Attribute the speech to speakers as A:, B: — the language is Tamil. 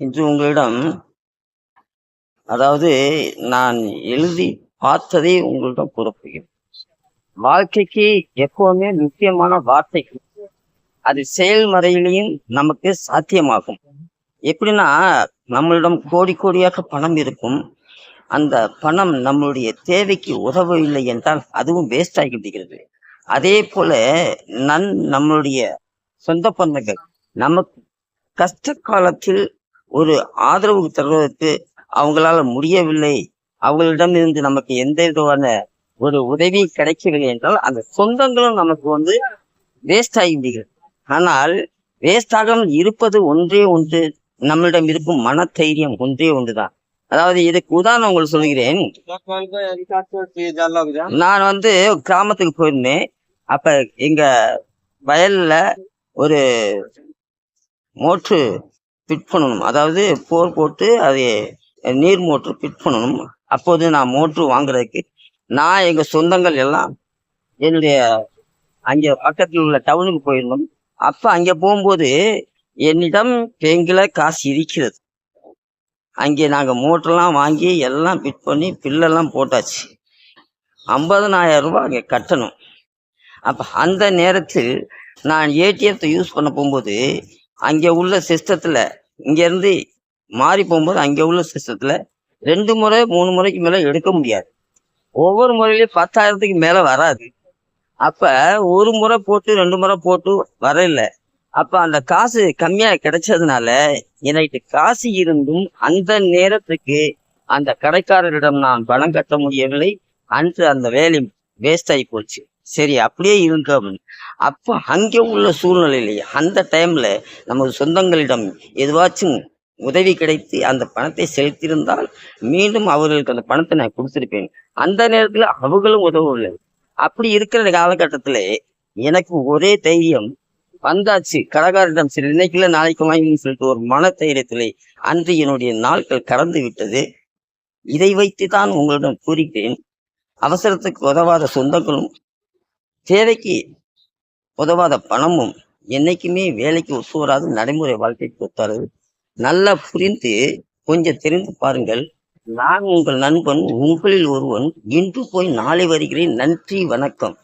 A: இன்று உங்களிடம் அதாவது நான் எழுதி பார்த்ததை உங்களிடம் கூறப்போகிறேன். வாழ்க்கைக்கு எப்பவுமே முக்கியமான வார்த்தை அது செயல்முறையிலையும் நமக்கு சாத்தியமாகும். எப்படின்னா நம்மளிடம் கோடி கோடியாக பணம் இருக்கும். அந்த பணம் நம்மளுடைய தேவைக்கு உதவவில்லை என்றால் அதுவும் வேஸ்ட் ஆகி விடுகிறது. அதே போல நன் நம்மளுடைய சொந்த பந்தங்கள் நமக்கு கஷ்ட காலத்தில் ஒரு ஆதரவு தருவதற்கு அவங்களால முடியவில்லை. அவங்களிடமிருந்து நமக்கு எந்த விதமான ஒரு உதவி கிடைக்கவில்லை என்றால் அந்த சொந்தங்களும் நமக்கு வந்து வேஸ்ட் ஆகிவிடுகிறது. ஆனால் வேஸ்ட் ஆகாமல் இருப்பது ஒன்றே ஒன்று நம்மளிடம் இருக்கும் மனதைரியம் ஒன்றே ஒன்றுதான். அதாவது இதுக்கு உதாரணம் உங்களுக்கு சொல்கிறேன் நான் வந்து கிராமத்துக்கு போயிருந்தேன். அப்ப எங்க வயல்ல ஒரு மோட்ரு ஃபிட் பண்ணணும். அதாவது போர் போட்டு அதை நீர் மோட்ரு ஃபிட் பண்ணணும். அப்போது நான் மோட்ரு வாங்குறதுக்கு நான் எங்கள் சொந்தங்கள் எல்லாம் என்னுடைய அங்கே பக்கத்தில் உள்ள டவுனுக்கு போயிருந்தோம். அப்போ அங்கே போகும்போது என்னிடம் பேங்கில காசு இருக்கிறது. அங்கே நாங்கள் மோட்டர்லாம் வாங்கி எல்லாம் ஃபிட் பண்ணி பில்லெல்லாம் போட்டாச்சு. ஐம்பதனாயிரம் ரூபாய் அங்கே கட்டணும். அப்போ அந்த நேரத்தில் நான் ஏடிஎத்தை யூஸ் பண்ண போகும்போது அங்கே உள்ள சிஸ்டத்தில் இங்கேருந்து மாறி போகும்போது அங்கே உள்ள சிஸ்டத்தில் ரெண்டு முறை மூணு முறைக்கு மேலே எடுக்க முடியாது. ஒவ்வொரு முறையிலையும் பத்தாயிரத்துக்கு மேலே வராது. அப்போ ஒரு முறை போட்டு ரெண்டு முறை போட்டு வரல அப்போ அந்த காசு கம்மியாக கிடைச்சதுனால எனக்கு காசு இருந்தும் அந்த நேரத்துக்கு அந்த கடைக்காரரிடம் நான் பணம் கட்ட முடியவில்லை. அன்று அந்த வேலை வேஸ்ட் ஆகி போச்சு. சரி அப்படியே இருங்க அப்படின்னு. அப்போ அங்கே உள்ள சூழ்நிலையிலேயே அந்த டைம்ல நமது சொந்தங்களிடம் எதுவாச்சும் உதவி கிடைத்து அந்த பணத்தை செலுத்தியிருந்தால் மீண்டும் அவர்களுக்கு அந்த பணத்தை நான் கொடுத்துருப்பேன். அந்த நேரத்தில் அவர்களும் உதவவில்லை. அப்படி இருக்கிற காலகட்டத்தில் எனக்கு ஒரே தைரியம். வந்தாச்சு கடைக்காரரிடம் சரி இன்னைக்குல நாளைக்கு வாங்கின்னு சொல்லிட்டு ஒரு மன தைரியத்திலே அன்று என்னுடைய நாட்கள் கடந்து விட்டது. இதை வைத்து தான் உங்களிடம் கூறுகிறேன். அவசரத்துக்கு உதவாத சொந்தங்களும் தேவைக்கு உதவாத பணமும் என்னைக்குமே வேலைக்கு ஒத்து நடைமுறை வாழ்க்கைக்கு ஒத்தாரு நல்லா புரிந்து கொஞ்சம் தெரிந்து பாருங்கள். நான் உங்கள் நண்பன் உங்களில் ஒருவன் இன்று போய் நாளை வருகிறேன். நன்றி வணக்கம்.